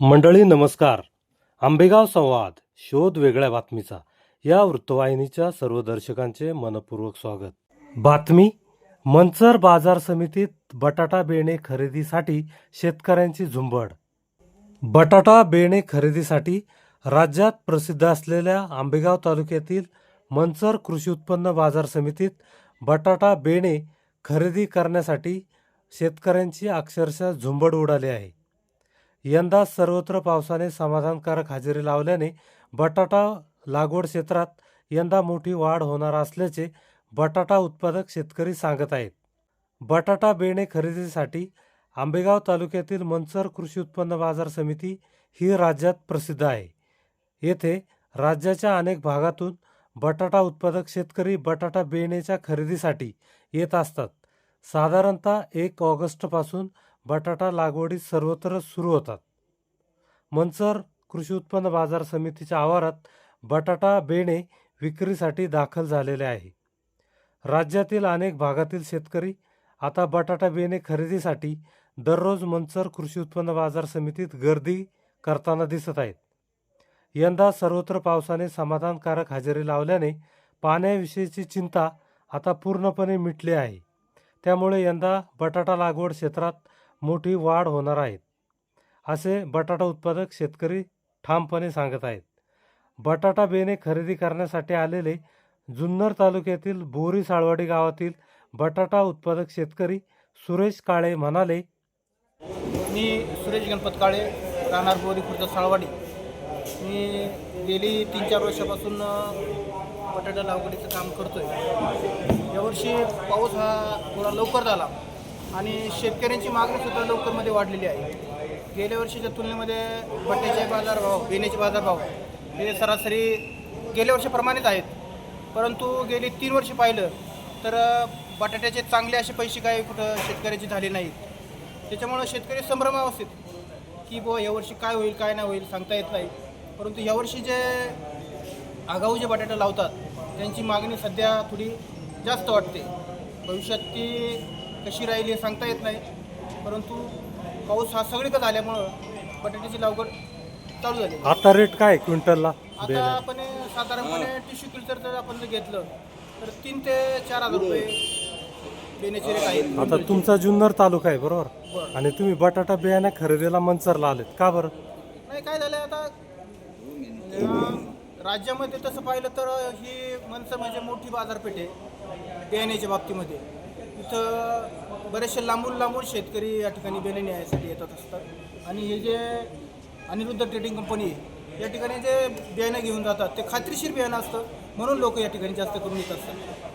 मंडळी नमस्कार. आंबेगाव संवाद शोध वेगळ्या बातमीचा. या वृत्तवाहिनीच्या सर्व दर्शकांचे मनपूर्वक स्वागत. बातमी मंचर बाजार समितीत बटाटा बेणे खरेदीसाठी शेतकऱ्यांची झुंबड. बटाटा बेणे खरेदीसाठी राज्यात प्रसिद्ध असलेल्या आंबेगाव तालुक्यातील मंचर कृषी उत्पन्न बाजार समितीत बटाटा बेणे खरेदी करण्यासाठी शेतकऱ्यांची अक्षरशः झुंबड उडाली आहे. यंदा सर्वत्र पावसाने समाधानकारक हजेरी लावल्याने बटाटा लागवड क्षेत्रात यंदा मोठी वाढ होणार असल्याचे बटाटा उत्पादक शेतकरी सांगत आहेत. बटाटा बेणे खरेदीसाठी आंबेगाव तालुक्यातील मंचर कृषी उत्पन्न बाजार समिती ही राज्यात प्रसिद्ध आहे. येथे राज्याच्या अनेक भागातून बटाटा उत्पादक शेतकरी बटाटा बेणेच्या खरेदीसाठी येत असतात. साधारणतः एक ऑगस्टपासून बटाटा लागवडी सर्वत्र सुरू होतात. मंचर कृषी उत्पन्न बाजार समितीच्या आवारात बटाटा बेणे विक्रीसाठी दाखल झालेले आहे. राज्यातील अनेक भागातील शेतकरी आता बटाटा बेणे खरेदीसाठी दररोज मंचर कृषी उत्पन्न बाजार समितीत गर्दी करताना दिसत आहेत. यंदा सर्वत्र पावसाने समाधानकारक हजेरी लावल्याने पाण्याविषयीची चिंता आता पूर्णपणे मिटली आहे. त्यामुळे यंदा बटाटा लागवड क्षेत्रात मोठी वाढ होणार आहे. असे बटाटा उत्पादक शेतकरी ठामपणे सांगत आहेत. बटाटा बेणे खरेदी करण्यासाठी आलेले जुन्नर तालुक्यातील बोरी साळवाडी गावातील बटाटा उत्पादक शेतकरी सुरेश काळे म्हणाले मी सुरेश गणपत काळे राहणार बोरी खुर्द साळवाडी. मी गेली तीन चार वर्षापासून बटाटा लागवडीचं काम करतो आहे यावर्षी पाऊस हा थोडा लवकर झाला. आणि शेतकऱ्यांची मागणीसुद्धा लवकरमध्ये वाढलेली आहे. गेल्या वर्षीच्या तुलनेमध्ये बटाट्याचे बाजारभाव बेण्याचे बाजारभाव हे सरासरी गेल्या वर्षाप्रमाणेच आहेत. परंतु गेली तीन वर्ष पाहिलं तर बटाट्याचे चांगले असे पैसे काय कुठं शेतकऱ्याचे झाले नाहीत. त्याच्यामुळं शेतकरी संभ्रमावस्थेत की बुवा यावर्षी काय होईल काय नाही होईल सांगता येत नाही. परंतु यावर्षी जे आगाऊ जे बटाटे लावतात त्यांची मागणी सध्या थोडी जास्त वाटते. भविष्यात ती कशी राहील हे सांगता येत नाही. परंतु पाऊस हा सगळीकडे झाल्यामुळं बटाट्याची लागवड चालू झाली. आता रेट काय क्विंटलला? आता आपण साधारणपणे टिश्यू किलचं जर आपण जर घेतलं तर तीन ते चार हजार रुपये देण्याचे रेट आहेत. आता तुमचा जुन्नर तालुका आहे बरोबर? बरं. आणि तुम्ही बटाटा बियाण्या खरेदीला मंचरला आलेत. का बरं? नाही काय झालं आता? राज्यामध्ये तसं पाहिलं तर ही मनसं म्हणजे मोठी बाजारपेठ आहे बियाण्याच्या बाबतीमध्ये. इथं बरेचसे लांबून लांबून शेतकरी या ठिकाणी बियाणे न्यायासाठी येतात असतात. आणि हे जे अनिरुद्ध ट्रेडिंग कंपनी आहे या ठिकाणी जे बियाणं घेऊन जातात ते खात्रीशीर बियाणं असतं म्हणून लोक या ठिकाणी जास्त करून येत असतात.